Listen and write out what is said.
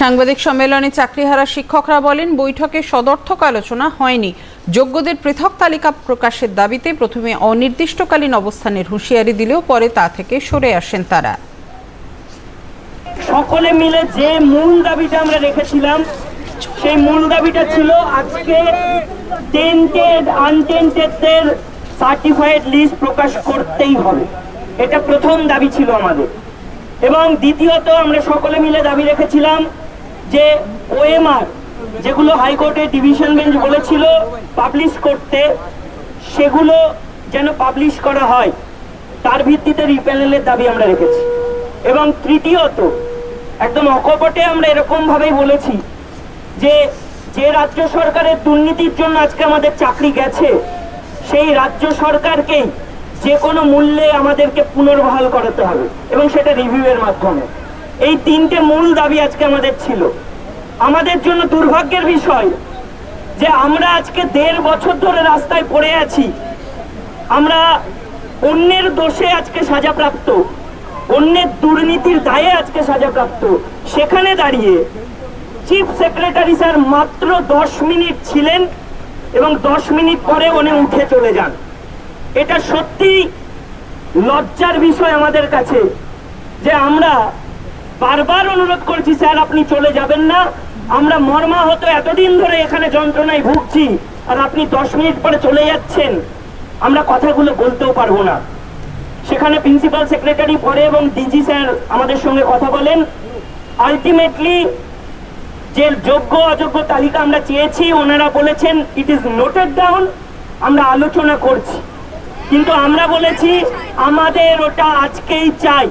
সাংবাদিক সম্মেলনে চাকরিহারা শিক্ষকরা বলেন, বৈঠকে সদর্থক আলোচনা হয়নি। যোগ্যদের পৃথক তালিকা প্রকাশের দাবিতে প্রথমে অনির্দিষ্টকালীন অবস্থানের হুঁশিয়ারি দিলেও পরে তা থেকে সরে আসেন তারা। সকলে মিলে যে মূল দাবিটা আমরা রেখেছিলাম, সেই মূল দাবিটা ছিল আজকে টেন্টেড আনটেন্টেডদের সার্টিফাইড লিস্ট প্রকাশ করতেই হবে। এটা প্রথম দাবি ছিল আমাদের। এবং দ্বিতীয়ত আমরা সকলে মিলে দাবি রেখেছিলাম যে ওএমআর, যেগুলো হাইকোর্টে ডিভিশন বেঞ্চ বলেছিল পাবলিশ করতে, সেগুলো যেন পাবলিশ করা হয়, তার ভিত্তিতে রিপ্যানেলের দাবি আমরা রেখেছি। এবং তৃতীয়ত, একদম অকপটে আমরা এরকম ভাবেই বলেছি যে যে রাজ্য সরকারের দুর্নীতির জন্য আজকে আমাদের চাকরি গেছে, সেই রাজ্য সরকারকেই যে কোনো মূল্যে আমাদেরকে পুনর্বহাল করাতে হবে এবং সেটা রিভিউয়ের মাধ্যমে। এই তিনটে মূল দাবি আজকে আমাদের ছিল। আমাদের জন্য দুর্ভাগ্যের বিষয় যে আমরা আজকে দেড় বছর ধরে রাস্তায় পড়ে আছি। আমরা অন্যের দোষে আজকে সাজাপ্রাপ্ত, অন্যের দুর্নীতির দায়ে আজকে সাজাপ্রাপ্ত। সেখানে দাঁড়িয়ে চিফ সেক্রেটারি স্যার মাত্র দশ মিনিট ছিলেন এবং দশ মিনিট পরে উনি উঠে চলে যান। এটা সত্যি লজ্জার বিষয় আমাদের কাছে যে আমরা বারবার অনুরোধ করছি, স্যার, আপনি চলে যাবেন না। আমরা মর্মাহত এতদিন ধরে এখানে যন্ত্রণায় ভুগছি, আর আপনি দশ মিনিট পরে চলে যাচ্ছেন। আমরা কথাগুলো বলতেও পারব না। সেখানে প্রিন্সিপাল সেক্রেটারি পরে এবং ডিজি স্যার আমাদের সঙ্গে কথা বলেন। আলটিমেটলি, যে যোগ্য অযোগ্য তালিকা আমরা চেয়েছি, ওনারা বলেছেন ইট ইজ নোটেড ডাউন আমরা আলোচনা করছি। কিন্তু আমরা বলেছি, আমাদের ওটা আজকেই চাই।